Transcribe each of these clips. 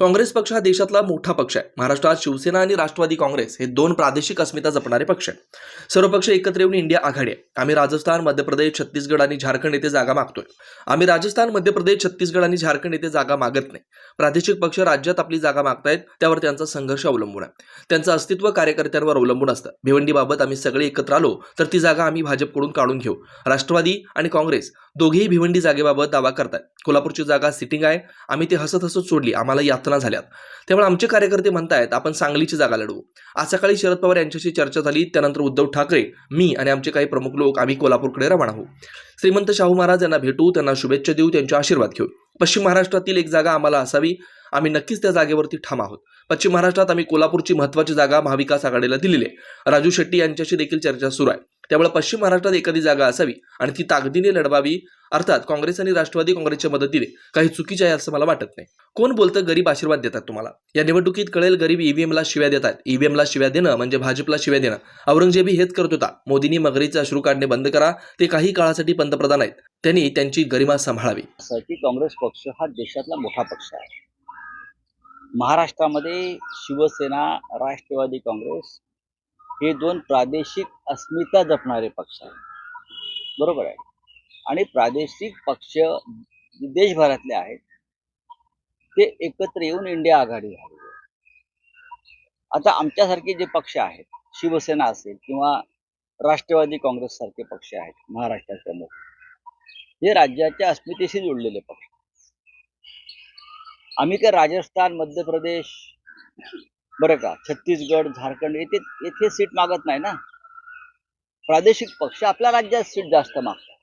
काँग्रेस पक्ष हा देशातला मोठा पक्ष आहे. महाराष्ट्रात शिवसेना आणि राष्ट्रवादी काँग्रेस हे दोन प्रादेशिक अस्मिता जपणारे पक्ष आहेत. सर्व पक्ष एकत्र येऊन इंडिया आघाडी आहे. आम्ही राजस्थान मध्य प्रदेश छत्तीसगड आणि झारखंड येथे जागा मागतोय. आम्ही राजस्थान मध्य प्रदेश छत्तीसगड आणि झारखंड येथे जागा मागत नाही. प्रादेशिक पक्ष राज्यात आपली जागा मागतायत त्यावर त्यांचा संघर्ष अवलंबून आहे. त्यांचं अस्तित्व कार्यकर्त्यांवर अवलंबून असतं. भिवंडीबाबत आम्ही सगळे एकत्र आलो तर ती जागा आम्ही भाजपकडून काढून घेऊ. राष्ट्रवादी आणि काँग्रेस दोघेही भिवंडी जागेबाबत दावा करतात कोल्हापूरची जागा सिटिंग आहे. आम्ही ते हसत हसत सोडली. आम्हाला यातना झाल्यात. त्यामुळे आमचे कार्यकर्ते म्हणतायत आपण सांगलीची जागा लढवू. आज सकाळी शरद पवार यांच्याशी चर्चा झाली. त्यानंतर उद्धव ठाकरे मी आणि आमचे काही प्रमुख लोक आम्ही कोल्हापूरकडे रवाना होऊ. श्रीमंत शाहू महाराज यांना भेटू. त्यांना शुभेच्छा देऊ. त्यांचे आशीर्वाद घेऊ. पश्चिम महाराष्ट्रातील एक जागा आम्हाला असावी. आम्ही नक्कीच त्या जागेवरती ठाम आहोत. पश्चिम महाराष्ट्रात आम्ही कोल्हापूरची महत्त्वाची जागा महाविकास आघाडीला दिलेली आहे. राजू शेट्टी यांच्याशी देखील चर्चा सुरू आहे. त्यामुळे पश्चिम महाराष्ट्रात एखादी जागा असावी आणि ती ताकदीने लढवावी अर्थात काँग्रेस आणि राष्ट्रवादी काँग्रेसच्या मदतीने काही चुकीचे आहे असं मला वाटत नाही. कोण बोलतं गरीब आशीर्वाद देतात तुम्हाला? या निवडणुकीत कळेल गरीब ईव्हीएमला शिव्या देतात. ईव्हीएमला शिव्या देणं म्हणजे भाजपला शिव्या देणं. औरंगजेबी हेच करत होता. मोदींनी मगरीचे अश्रू काढणे बंद करा. ते काही काळासाठी पंतप्रधान आहेत. त्यांनी त्यांची गरिमा सांभाळावी. की काँग्रेस पक्ष हा देशातला मोठा पक्ष आहे. महाराष्ट्रामध्ये शिवसेना राष्ट्रवादी काँग्रेस हे दोन प्रादेशिक अस्मिता जपणारे पक्ष आहेत. बरोबर आहे? आणि प्रादेशिक पक्ष देशभरातले आहेत. ते एकत्र येऊन इंडिया आघाडी झाली आता आमच्यासारखे जे पक्ष आहेत शिवसेना असेल किंवा राष्ट्रवादी काँग्रेस सारखे पक्ष आहेत महाराष्ट्राचे मोठे हे राज्याच्या अस्मितेशी जोडलेले पक्ष आम्ही काय राजस्थान मध्य प्रदेश बरं का छत्तीसगड झारखंड येथे येथे सीट मागत नाही ना? प्रादेशिक पक्ष आपल्या राज्यात सीट जास्त मागतात.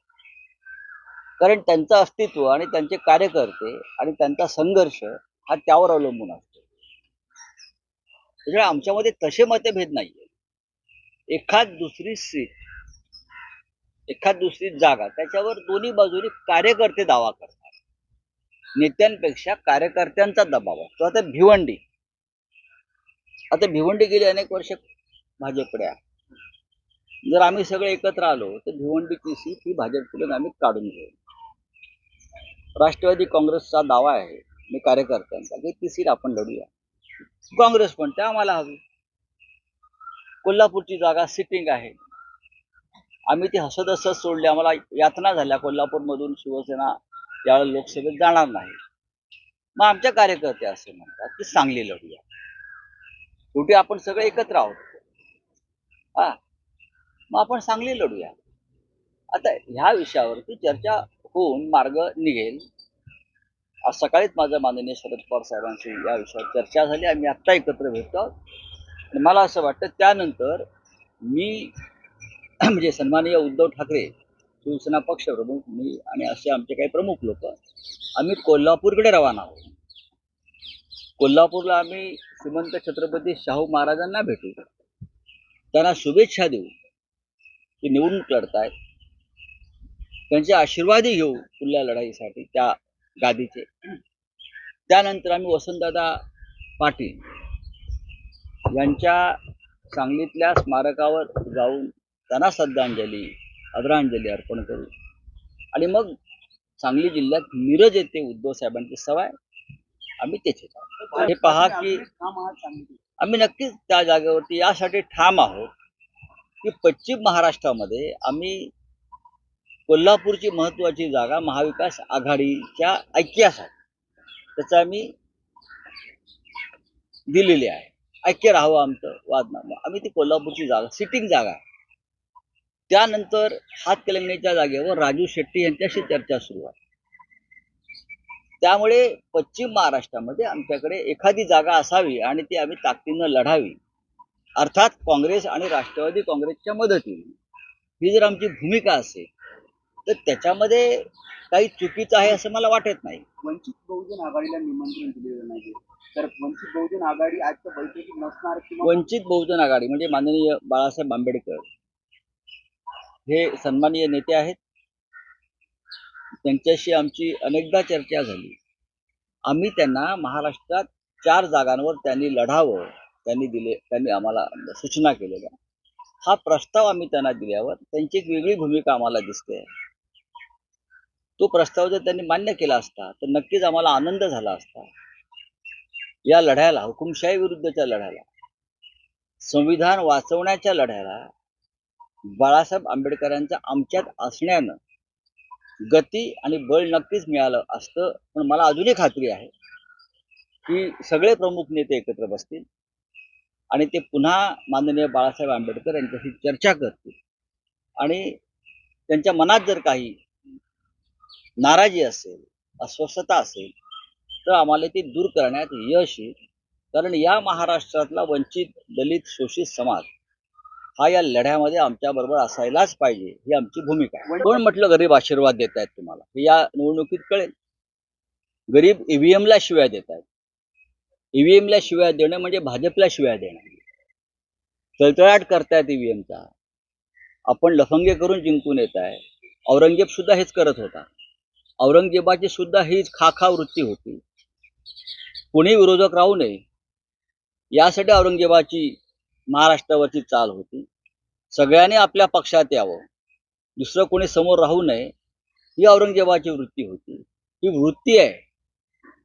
कारण त्यांचं अस्तित्व आणि त्यांचे कार्यकर्ते आणि त्यांचा संघर्ष हा त्यावर अवलंबून असतो. त्याच्यामुळे आमच्यामध्ये तसे मतभेद नाहीये. एखाद दुसरी सीट एखाद दुसरी जागा त्याच्यावर दोन्ही बाजूनी कार्यकर्ते दावा करतात. नेत्यांपेक्षा कार्यकर्त्यांचा दबाव असतो. आता भिवंडी आता भिवंडी गेली अनेक वर्ष भाजपकडे आहे. जर आम्ही सगळे एकत्र आलो तर भिवंडीची सीट ही भाजपकडून आम्ही काढून घेऊ. राष्ट्रवादी काँग्रेसचा दावा आहे मी कार्यकर्त्यांचा की ती सीट आपण लढूया. काँग्रेस पण त्या आम्हाला हवी. कोल्हापूरची जागा सिटिंग आहे. आम्ही ती हसत हसत सोडली आम्हाला यातना झाल्या कोल्हापूरमधून शिवसेना यावेळेला लोकसभेत जाणार नाही. मग आमच्या कार्यकर्ते असे म्हणतात की सांगली लढूया. शेवटी आपण सगळे एकत्र आहोत. हा. मग आपण चांगली लढूया. आता ह्या विषयावरती चर्चा होऊन मार्ग निघेल. आज सकाळीच माझं माननीय शरद पवार साहेबांशी या विषयावर चर्चा झाली. आम्ही आत्ता एकत्र भेटतो आणि मला असं वाटतं त्यानंतर मी म्हणजे सन्माननीय उद्धव ठाकरे शिवसेना पक्षप्रमुख मी आणि असे आमचे काही प्रमुख लोक आम्ही कोल्हापूरकडे रवाना आहोत. कोल्हापूरला आम्ही श्रीमंत छत्रपती शाहू महाराजांना भेटू. त्यांना शुभेच्छा देऊ की निवडणूक लढतायत. त्यांचे आशीर्वादही घेऊ पुढल्या लढाईसाठी त्या गादीचे. त्यानंतर आम्ही वसंतदादा पाटील यांच्या सांगलीतल्या स्मारकावर जाऊन त्यांना श्रद्धांजली आदरांजली अर्पण करू. आणि मग सांगली जिल्ह्यात मिरज येथे उद्धव साहेबांची सवाय आम्ही तेथे जाऊ. हे पहा की आम्ही नक्कीच त्या जागेवरती यासाठी ठाम आहोत की पश्चिम महाराष्ट्रामध्ये आम्ही कोल्हापूरची महत्वाची जागा महाविकास आघाडीच्या ऐक्यासाठी त्याचा आम्ही दिलेली आहे. ऐक्य राहावं आमचं वाद नाही आम्ही ती कोल्हापूरची जागा सिटिंग जागा. आहे त्यानंतर हातकलंगणीच्या जागेवर राजू शेट्टी यांच्याशी चर्चा सुरू आहे. त्यामुळे पश्चिम महाराष्ट्रामध्ये आमच्याकडे एखादी जागा असावी आणि ती आम्ही ताकदीनं लढावी. अर्थात काँग्रेस आणि राष्ट्रवादी काँग्रेसच्या मदतीने. ही जर आमची भूमिका असेल तर त्याच्यामध्ये काही चुकीचं आहे असं मला वाटत नाही. वंचित बहुजन आघाडीला निमंत्रण दिलेलं नाही तर वंचित बहुजन आघाडी आजच्या बैठकीत नसणार वंचित बहुजन आघाडी म्हणजे माननीय बाळासाहेब आंबेडकर हे सन्माननीय नेते आहेत. त्यांच्याशी आमची अनेकदा चर्चा झाली. आम्ही त्यांना महाराष्ट्रात चार जागांवर त्यांनी लढावं त्यांनी दिले त्यांनी आम्हाला सूचना केलेल्या. हा प्रस्ताव आम्ही त्यांना दिल्यावर त्यांची एक वेगळी भूमिका आम्हाला दिसते. तो प्रस्ताव जर त्यांनी मान्य केला असता तर नक्कीच आम्हाला आनंद झाला असता. या लढ्याला हुकुमशाही विरुद्धच्या लढ्याला संविधान वाचवण्याच्या लढ्याला बाळासाहेब आंबेडकरांच्या आमच्यात असण्यानं गती आणि बळ नक्कीच मिळालं असतं. पण मला अजूनही खात्री आहे की सगळे प्रमुख नेते एकत्र बसतील आणि ते पुन्हा माननीय बाळासाहेब आंबेडकर यांच्याशी चर्चा करतील. आणि त्यांच्या मनात जर काही नाराजी असेल अस्वस्थता असेल तर आम्हाला ती दूर करण्यात यश येईल. कारण या महाराष्ट्रातला वंचित दलित शोषित समाज हा या लढ्यामध्ये आमच्या बरोबर असायलाच पाहिजे ही आमची भूमिका आहे. कोण म्हटलं गरीब आशीर्वाद देत आहेत तुम्हाला? या निवडणुकीत कळेल. गरीब ईव्हीएमला शिव्या देत आहेत. ईव्हीएमला शिव्या देणं म्हणजे भाजपला शिव्या देणं. तळतळाट करतायत ईव्हीएमचा आपण लफंगे करून जिंकून येत आहे. औरंगजेब सुद्धा हेच करत होता. औरंगजेबाची सुद्धा हीच खाखा वृत्ती होती. कोणी विरोधक राहू नये. यासाठी औरंगजेबाची महाराष्ट्रावरची चाल होती. सगळ्यांनी आपल्या पक्षात यावं. दुसरं कोणी समोर राहू नये ही औरंगजेबाची वृत्ती होती. ही वृत्ती आहे.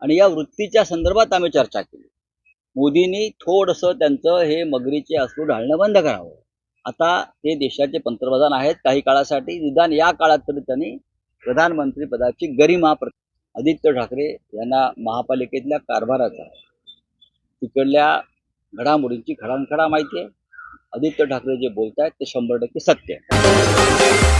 आणि या वृत्तीच्या संदर्भात आम्ही चर्चा केली. मोदींनी थोडंसं त्यांचं हे मगरीचे अश्रू ढाळणं बंद करावं. आता ते देशाचे पंतप्रधान आहेत. काही काळासाठी निदान या काळात तरी त्यांनी प्रधानमंत्री पदाची गरिमा प्र- आदित्य ठाकरे यांना महापालिकेतल्या कारभाराचा तिकडल्या घडामोडींची खडानखडा माहिती आहे. आदित्य ठाकरे जे बोलतायत ते शंभर टक्के सत्य आहे.